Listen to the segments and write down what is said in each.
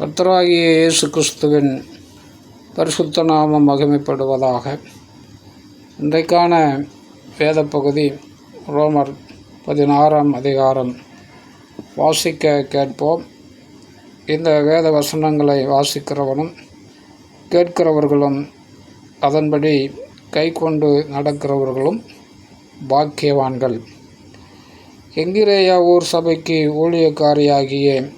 கர்த்தராகிய இயேசு கிறிஸ்துவின் பரிசுத்த நாமம் மகிமைப்படுவதாக இன்றைக்கான வேத பகுதி ரோமர் பதினாறாம் அதிகாரம் வாசிக்க கேட்போம். இந்த வேத வசனங்களை வாசிக்கிறவனும் கேட்கிறவர்களும் அதன்படி கை கொண்டு நடக்கிறவர்களும் பாக்கியவான்கள். எங்கிரேயா ஊர் சபைக்கு ஊழியக்காரியாகிய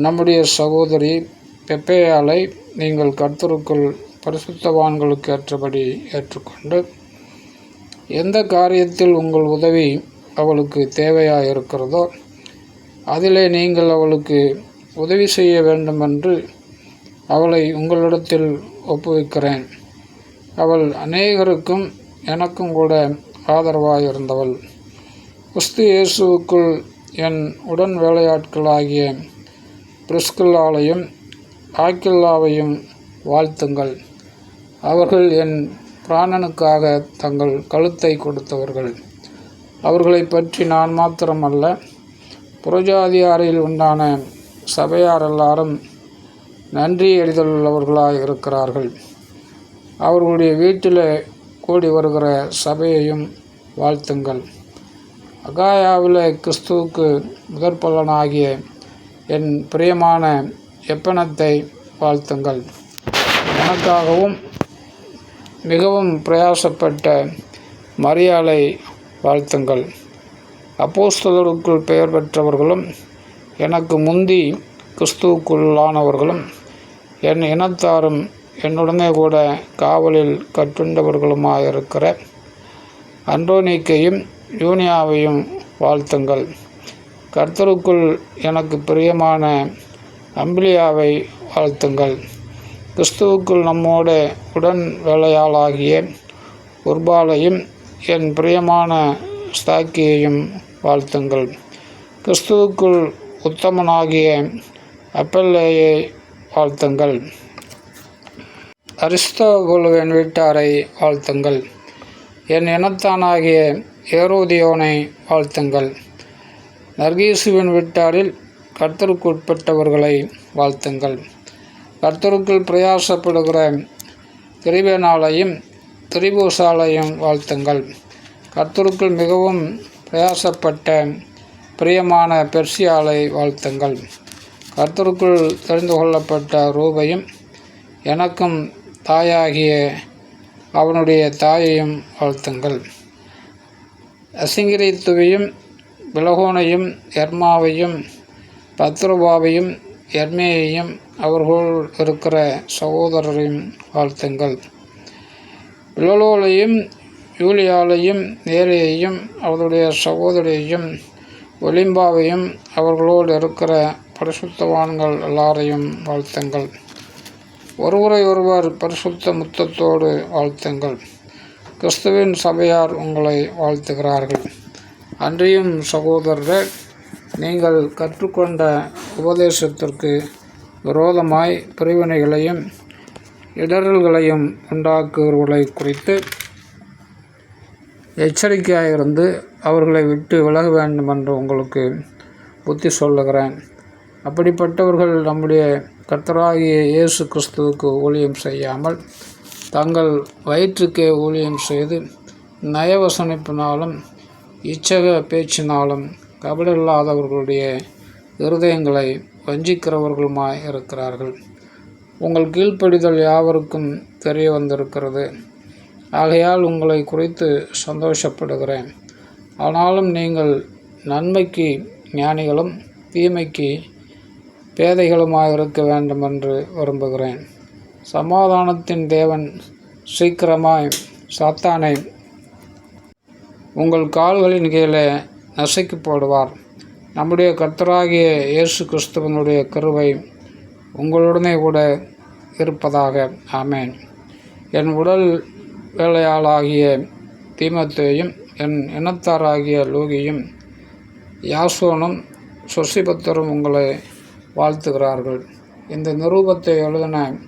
நம்முடைய சகோதரி பெப்பேயாலை நீங்கள் கர்த்தருக்குள் பரிசுத்தவான்களுக்கு ஏற்றபடி ஏற்றுக்கொண்டு எந்த காரியத்தில் உங்கள் உதவி அவளுக்கு தேவையாக இருக்கிறதோ அதிலே நீங்கள் அவளுக்கு உதவி செய்ய வேண்டுமென்று அவளை உங்களிடத்தில் ஒப்புவிக்கிறேன். அவள் அநேகருக்கும் எனக்கும் கூட ஆதரவாக இருந்தவள் கிறிஸ்து இயேசுவுக்குள் என் உடன் வேலையாட்களாகிய பிரிஸ்கில்லாவையும் ஆக்கில்லாவையும் வாழ்த்துங்கள். அவர்கள் என் பிராணனுக்காக தங்கள் கழுத்தை கொடுத்தவர்கள். அவர்களை பற்றி நான் மாத்திரமல்ல. புறஜாதியாரில் உண்டான சபையார் எல்லாரும் நன்றி எறிதலுள்ளவர்களாக இருக்கிறார்கள். அவர்களுடைய வீட்டில் கூடி வருகிற சபையையும் வாழ்த்துங்கள். அகாயாவில் கிறிஸ்துவுக்கு முதற்பலனாகிய என் பிரியமான எப்பனத்தை வாழ்த்துங்கள். எனக்காகவும் மிகவும் பிரயாசப்பட்ட மரியாதை வாழ்த்துங்கள். அப்போஸ்தலருக்குள் பெயர் பெற்றவர்களும் எனக்கு முந்தி கிறிஸ்துவுக்குள்ளானவர்களும் என் இனத்தாரும் என்னுடனே கூட காவலில் கட்டுண்டவர்களுமாயிருக்கிற இருக்கிற யூனியாவையும் வாழ்த்துங்கள். கர்த்தருக்குள் எனக்கு பிரியமான அம்பிலியாவை வாழ்த்துங்கள். கிறிஸ்துவுக்குள் நம்மோட உடன் வேலையாளாகிய உர்பாலையும் என் பிரியமான ஸ்தாக்கியையும் வாழ்த்துங்கள். கிறிஸ்துவுக்குள் உத்தமனாகிய அப்பல்லேயை வாழ்த்துங்கள். அரிஸ்தோபுலுவின் வீட்டாரை வாழ்த்துங்கள். என் இனத்தானாகிய ஏரோதியோனை வாழ்த்துங்கள். நர்கீசுவின் வீட்டாரில் கர்த்தருக்கு உட்பட்டவர்களை வாழ்த்துங்கள். கர்த்தருக்குள் பிரயாசப்படுகிற திரிவேனாலையும் திரிபூசாலையும் வாழ்த்துங்கள். கர்த்தருக்குள் மிகவும் பிரயாசப்பட்ட பிரியமான பெர்சியாலை வாழ்த்துங்கள். கர்த்தருக்குள் தெரிந்து கொள்ளப்பட்ட ரூபையும் எனக்கும் தாயாகிய அவனுடைய தாயையும் வாழ்த்துங்கள். அசிங்கிரித்துவையும் பிலகோனையும் எர்மாவையும் பத்ருபாவையும் எர்மேயையும் அவர்கள் இருக்கிற சகோதரரையும் வாழ்த்துங்கள். பிலலோலையும் யூலியாலையும் நேரையையும் அவருடைய சகோதரியையும் ஒலிம்பாவையும் அவர்களோடு இருக்கிற பரிசுத்தவான்கள் எல்லாரையும் வாழ்த்துங்கள். ஒருவரை ஒருவர் பரிசுத்த முத்தத்தோடு வாழ்த்துங்கள். கிறிஸ்துவின் சபையார் உங்களை வாழ்த்துகிறார்கள். அன்றியும் சகோதரர் நீங்கள் கற்றுக்கொண்ட உபதேசத்திற்கு விரோதமாய் பிரிவினைகளையும் இடரல்களையும் உண்டாக்குவர்களை குறித்து எச்சரிக்கையாக இருந்து அவர்களை விட்டு விலக வேண்டும் என்று உங்களுக்கு புத்தி சொல்லுகிறேன். அப்படிப்பட்டவர்கள் நம்முடைய கர்த்தராகிய இயேசு கிறிஸ்துவுக்கு ஊழியம் செய்யாமல் தங்கள் வயிற்றுக்கே ஊழியம் செய்து நயவசனிப்பினாலும் இச்சக பேச்சினாலும் கபடில்லாதவர்களுடைய இருதயங்களை வஞ்சிக்கிறவர்களுமாய் இருக்கிறார்கள். உங்கள் கீழ்ப்படிதல் யாவருக்கும் தெரிய வந்திருக்கிறது. ஆகையால் உங்களை குறித்து சந்தோஷப்படுகிறேன். ஆனாலும் நீங்கள் நன்மைக்கு ஞானிகளும் தீமைக்கு பேதைகளுமாக இருக்க வேண்டும் என்று விரும்புகிறேன். சமாதானத்தின் தேவன் சீக்கிரமாய் சாத்தானை உங்கள் கால்களின் கீழே நசுக்கி போடுவார். நம்முடைய கர்த்தராகிய இயேசு கிறிஸ்துவனுடைய கருவை உங்களுடனே கூட இருப்பதாக. ஆமேன். என் உடல் வேலையாளாகிய தீமத்தையும் என் இனத்தாராகிய லோகியும் யாசோனும் சொசிபத்தரும் உங்களை வாழ்த்துகிறார்கள். இந்த நிரூபத்தை எழுதின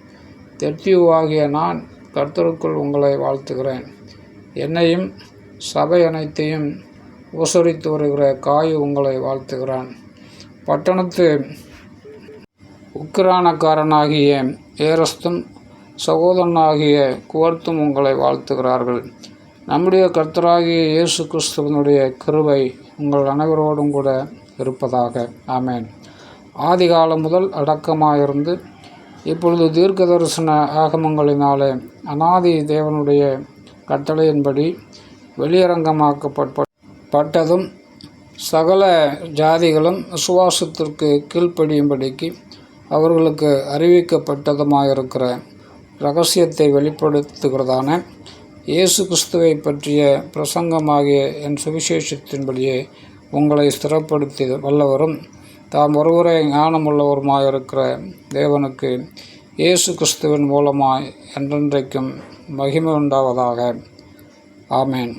தெத்தியுவாகிய நான் கர்த்தருக்குள் உங்களை வாழ்த்துகிறேன். என்னையும் சபை அனைத்தையும் உசரித்து வருகிற காயு உங்களை வாழ்த்துகிறான். பட்டணத்து உக்கிரானக்காரனாகிய ஏரஸ்தும் சகோதரனாகிய குவர்த்தும் உங்களை வாழ்த்துகிறார்கள். நம்முடைய கர்த்தராகிய இயேசு கிறிஸ்துவனுடைய கிருவை உங்கள் அனைவரோடும் கூட இருப்பதாக. ஆமேன். ஆதிகாலம் முதல் அடக்கமாயிருந்து இப்பொழுது தீர்க்க தரிசன ஆகமங்களினாலே அனாதி தேவனுடைய கட்டளையின்படி வெளியரங்கமாக்கப்பட்டதும் சகல ஜாதிகளும் விசுவாசத்திற்கு கீழ்ப்படியும்படிக்கு அவர்களுக்கு அறிவிக்கப்பட்டதுமாயிருக்கிற ரகசியத்தை வெளிப்படுத்துகிறதான இயேசு கிறிஸ்துவை பற்றிய பிரசங்கமாகிய என் சுவிசேஷத்தின்படியே உங்களை ஸ்திரப்படுத்தி வல்லவரும் தாம் ஒருவரே ஞானமுள்ளவருமாயிருக்கிற தேவனுக்கு இயேசு கிறிஸ்துவின் மூலமாய் என்றென்றைக்கும் மகிமை உண்டாவதாக. ஆமேன்